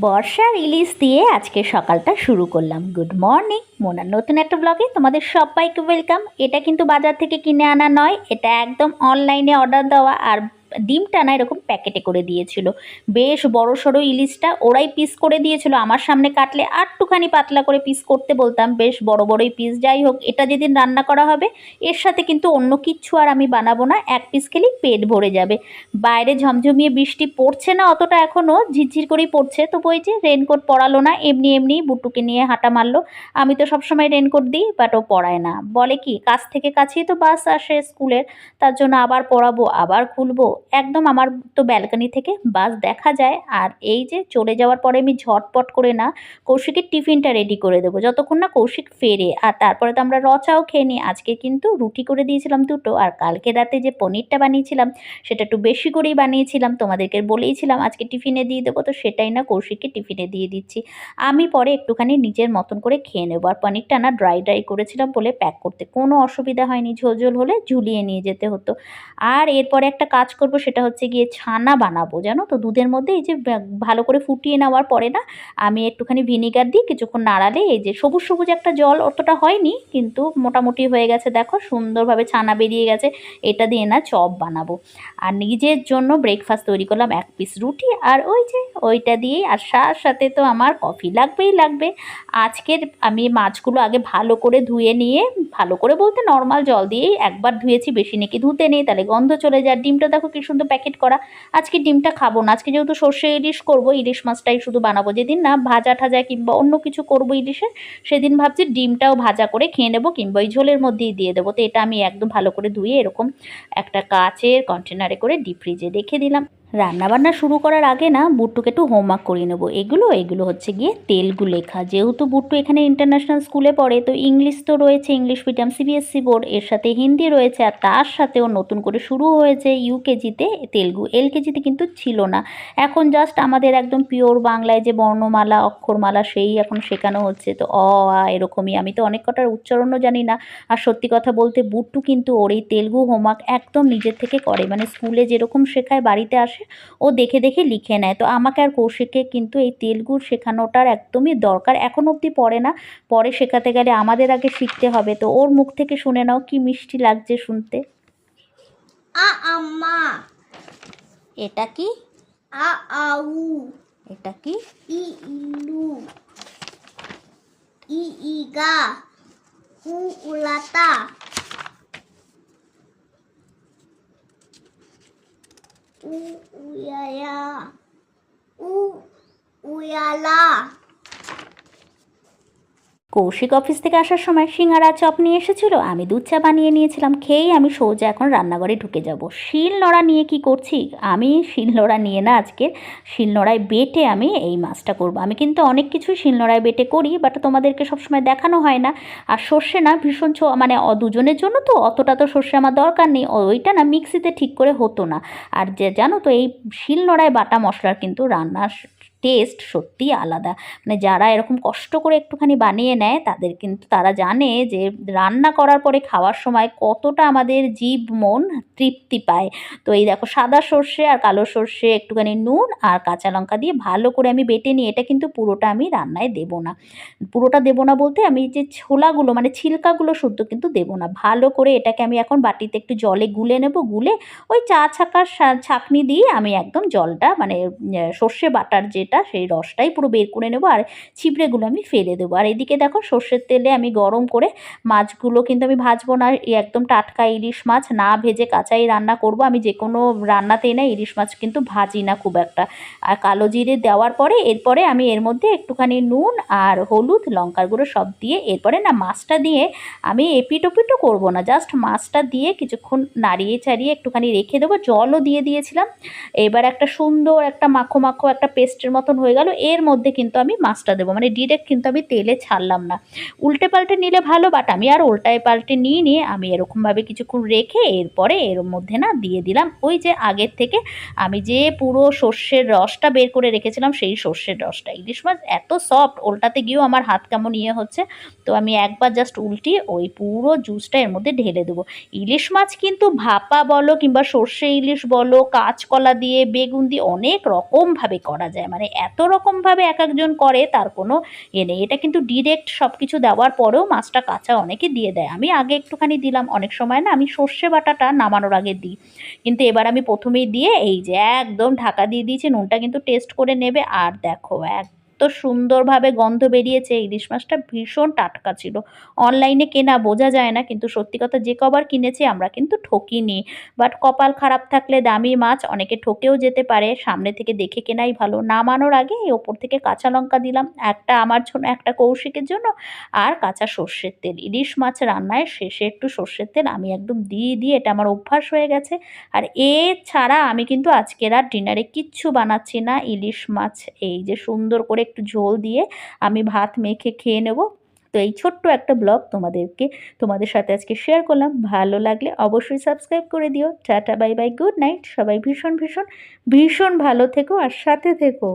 বর্ষার ইলিশ দিয়ে আজকে সকালটা শুরু করলাম। গুড মর্নিং মোনার নতুন একটা ব্লগে তোমাদের সবাইকে ওয়েলকাম এটা কিন্তু বাজার থেকে কিনে আনা নয়, এটা একদম অনলাইনে অর্ডার দেওয়া। আর ডিমটা না এরকম প্যাকেটে করে দিয়েছিল। বেশ বড় সড়ো ইলিশটা ওরাই পিস করে দিয়েছিল, আমার সামনে কাটলে আরটুখানি পাতলা করে পিস করতে বলতাম, বেশ বড় বড়ই পিস যাই হোক, এটা যেদিন রান্না করা হবে, এর সাথে কিন্তু অন্য কিচ্ছু আর আমি বানাবো না, এক পিস খেলেই পেট ভরে যাবে। বাইরে ঝমঝমিয়ে বৃষ্টি পড়ছে না অতটা এখনও ঝিরঝির করেই পড়ছে তো ওই যে রেনকোট পরালো না, এমনি এমনি বুটুকে নিয়ে হাঁটা মারলো। আমি তো সবসময় রেনকোট দিই বাট ও পড়ায় না। বলে কি, কাছ থেকে কাছেই তো বাস আসে স্কুলের, তার জন্য আবার পড়াবো আবার খুলবো একদম আমার তো ব্যালকানি থেকে বাস দেখা যায়। আর এই যে চলে যাওয়ার পরে আমি ঝটপট করে না কৌশিকের টিফিনটা রেডি করে দেবো। যতক্ষণ না কৌশিক ফেরে, আর তারপরে তো আমরা রচাও খেয়ে নিই। আজকে কিন্তু রুটি করে দিয়েছিলাম দুটো, আর কালকে রাতে যে পনিরটা বানিয়েছিলাম, সেটা একটু বেশি করেই বানিয়েছিলাম, তোমাদেরকে বলেইছিলাম আজকে টিফিনে দিয়ে দেবো, তো সেটাই না কৌশিককে টিফিনে দিয়ে দিচ্ছি। আমি পরে একটুখানি নিজের মতন করে খেয়ে নেব। আর পনিরটা না ড্রাই ড্রাই করেছিলাম বলে প্যাক করতে কোনো অসুবিধা হয়নি। ঝোল ঝোল হলে ঝুলিয়ে নিয়ে যেতে হতো। আর এরপরে একটা কাজ করব সেটা হচ্ছে গিয়ে ছানা বানাবো, জানো তো? দুধের মধ্যে এই যে ভালো করে ফুটিয়ে নেওয়ার পরে না, আমি একটুখানি ভিনিগার দিই, কিছুক্ষণ নাড়ালে এই যে সবুজ সবুজ একটা জল অতটা হয়নি, কিন্তু মোটামুটি হয়ে গেছে, দেখো সুন্দরভাবে ছানা বেরিয়ে গেছে, এটা দিয়ে না চপ বানাবো। আর নিজের জন্য ব্রেকফাস্ট তৈরি করলাম এক পিস রুটি, আর ওই যে ওইটা দিয়েই, আর সার সাথে তো আমার কফি লাগবেই লাগবে। আজকের আমি মাছগুলো আগে ভালো করে ধুয়ে নিয়ে, ভালো করে বলতে নর্মাল জল দিয়েই একবার ধুয়েছি, বেশি নাকি ধুতে নেই, তাহলে গন্ধ চলে যায়। ডিমটা দেখো কি সুন্দর প্যাকেট করা। আজকে ডিমটা খাব না। আজকে যেহেতু সর্ষে ইলিশ করব, ইলিশ মাছটাই শুধু বানাবো। যেদিন না ভাজা ঠাজা কিংবা অন্য কিছু করব ইলিশের সেদিন ভাবছি ডিমটাও ভাজা করে খেয়ে নেব কিংবা ওই ঝোলের মধ্যেই দিয়ে দেবো। তো এটা আমি একদম ভালো করে ধুয়ে এরকম একটা কাচের কন্টেনারে করে ডিপ ফ্রিজে রেখে দিলাম। রান্নাবান্না শুরু করার আগে না বুট্টুকে একটু হোমওয়ার্ক করিয়ে নেব। এগুলো এগুলো হচ্ছে গিয়ে তেলগু লেখা। যেহেতু বুট্টু এখানে ইন্টারন্যাশনাল স্কুলে পড়ে, তো ইংলিশ তো রয়েছে ইংলিশ মিডিয়াম সিবিএসসি বোর্ড এর সাথে হিন্দি রয়েছে, আর তার সাথেও নতুন করে শুরু হয়েছে ইউকেজিতে তেলগু। এলকেজিতে কিন্তু ছিল না। এখন জাস্ট আমাদের একদম পিওর বাংলায় যে বর্ণমালা, অক্ষরমালা, সেই এখন শেখানো হচ্ছে। তো অ, আ এরকমই। আমি তো অনেক কটার উচ্চারণও জানি না। আর সত্যি কথা বলতে বুট্টু কিন্তু ওর এই তেলগু হোমওয়ার্ক একদম নিজের থেকে করে। মানে স্কুলে যেরকম শেখায়, বাড়িতে আসে ও দেখে দেখে লিখে নেয়। তো আমাকে আর কৌশিককে কিন্তু এই তেলগুর শেখানোটার একদমই দরকার। এখন অবধি পড়ে না। পরে শেখাতে গেলে আমাদের আগে শিখতে হবে। তো ওর মুখ থেকে শুনে নাও কি মিষ্টি লাগছে শুনতে। আ আম্মা। এটা কি? আ আউ। এটা কি? ই ইলু। ই ইগা। উ উলাতা। উ উয়ায়া উ উয়ালা কৌশিক অফিস থেকে আসার সময় সিঙ্গারা চপ নিয়ে এসেছিল। আমি দুধ চা বানিয়ে নিয়েছিলাম, খেয়েই আমি সোজা এখন রান্নাঘরে ঢুকে যাব। শিল নোড়া নিয়ে কি করছি? আমি শিল নোড়া নিয়ে না আজকে শিল নোড়ায় বেটে আমি এই মাছটা করব। আমি কিন্তু অনেক কিছুই শিল নোড়ায় বেটে করি বাট তোমাদেরকে সবসময় দেখানো হয় না। আর সর্ষে না ভীষণ ছো- মানে দুজনের জন্য তো অতটা তো সর্ষে আমার দরকার নেই। ওইটা না মিক্সিতে ঠিক করে হতো না। আর যে জানো তো এই শিল নোড়ায় বাটা মশলার কিন্তু রান্নার টেস্ট সত্যিই আলাদা। মানে যারা এরকম কষ্ট করে একটুখানি বানিয়ে নেয়, তাদের কিন্তু তারা জানে যে রান্না করার পরে খাওয়ার সময় কতটা আমাদের জীব মন তৃপ্তি পায়। তো এই দেখো সাদা সর্ষে আর কালো সর্ষে একটুখানি নুন আর কাঁচা লঙ্কা দিয়ে ভালো করে আমি বেটে নিই এটা কিন্তু পুরোটা আমি রান্নায় দেবো না। পুরোটা দেবো না বলতে আমি যে ছোলাগুলো মানে ছিলকাগুলো শুদ্ধ কিন্তু দেবো না। ভালো করে এটাকে আমি এখন বাটিতে একটু জলে গুলে নেব, গুলে ওই চা ছাকার ছাঁকনি দিয়ে আমি একদম জলটা মানে সর্ষে বাটার যেটা সেই রসটাই পুরো বের করে নেব আর ছিবড়েগুলো আমি ফেলে দেবো। আর এদিকে দেখো সর্ষের তেলে আমি গরম করে মাছগুলো কিন্তু আমি ভাজবো না একদম টাটকা ইলিশ মাছ না ভেজে কাঁচাই রান্না করব। আমি যে কোনো রান্নাতেই না ইলিশ মাছ কিন্তু ভাজি না খুব একটা। আর কালো জিরে দেওয়ার পরে এরপরে আমি এর মধ্যে একটুখানি নুন আর হলুদ, লঙ্কার গুঁড়ো সব দিয়ে এরপরে না মাছটা দিয়ে আমি এপিট ওপিটও করব না। জাস্ট মাছটা দিয়ে কিছুক্ষণ নাড়িয়ে চাড়িয়ে একটুখানি রেখে দেবো। জলও দিয়ে দিয়েছিলাম। এবার একটা সুন্দর একটা মাখো মাখো একটা পেস্টের মতন হয়ে গেল। এর মধ্যে কিন্তু আমি মাছটা দেবো। মানে ডিরেক্ট কিন্তু আমি তেলে ছাড়লাম না। উল্টে পাল্টে নিলে ভালো বাট আমি আর উল্টায় পাল্টে নিয়ে নিয়ে আমি এরকমভাবে কিছুক্ষণ রেখে এরপরে এর মধ্যে না দিয়ে দিলাম। ওই যে আগের থেকে আমি যে পুরো সর্ষের রসটা বের করে রেখেছিলাম, সেই সর্ষের রসটা। ইলিশ মাছ এত সফট উল্টাতে গিয়েও আমার হাত কেমন ইয়ে হচ্ছে। তো আমি একবার জাস্ট উল্টিয়ে ওই পুরো জুসটা এর মধ্যে ঢেলে দেবো। ইলিশ মাছ কিন্তু ভাপা বলো কিংবা সর্ষে ইলিশ বলো, কাঁচকলা দিয়ে, বেগুন দিয়ে অনেক রকমভাবে করা যায়। মানে মানে এত রকমভাবে এক একজন করে, তার কোনো এ নেই। এটা কিন্তু ডিরেক্ট সব কিছু দেওয়ার পরেও মাছটা কাঁচা অনেকে দিয়ে দেয়। আমি আগে একটুখানি দিলাম, অনেক সময় না আমি সর্ষে বাটাটা নামানোর আগে দিই। কিন্তু এবার আমি প্রথমেই দিয়ে এই যে একদম ঢাকা দিয়ে দিয়েছি, নুনটা কিন্তু টেস্ট করে নেবে। আর দেখো এত সুন্দরভাবে গন্ধ বেরিয়েছে, ইলিশ মাছটা ভীষণ টাটকা ছিল। অনলাইনে কেনা বোঝা যায় না, কিন্তু সত্যি কথা যে কবার কিনেছি আমরা কিন্তু ঠকিনি। বাট কপাল খারাপ থাকলে দামি মাছ অনেকে ঠকেও যেতে পারে, সামনে থেকে দেখে কেনাই ভালো। নামানোর আগে এই ওপর থেকে কাঁচা লঙ্কা দিলাম, একটা আমার জন্য, একটা কৌশিকের জন্য, আর কাঁচা সর্ষের তেল। ইলিশ মাছ রান্নায় শেষে একটু সর্ষের তেল, আমি একদম দিয়ে দিয়ে এটা আমার অভ্যাস হয়ে গেছে। আর এ ছাড়া আমি কিন্তু আজকের আর ডিনারে কিচ্ছু বানাচ্ছি না। ইলিশ মাছ এই যে সুন্দর করে একটু ঝোল দিয়ে আমি ভাত মেখে খেয়ে নেব। তো এই ছোট্ট একটা ব্লগ তোমাদেরকে, তোমাদের সাথে আজকে শেয়ার করলাম। ভালো লাগলে অবশ্যই সাবস্ক্রাইব করে দিও। Tata bye bye good night সবাই ভীষণ ভীষণ ভীষণ ভালো থেকো আর সাথে থেকো।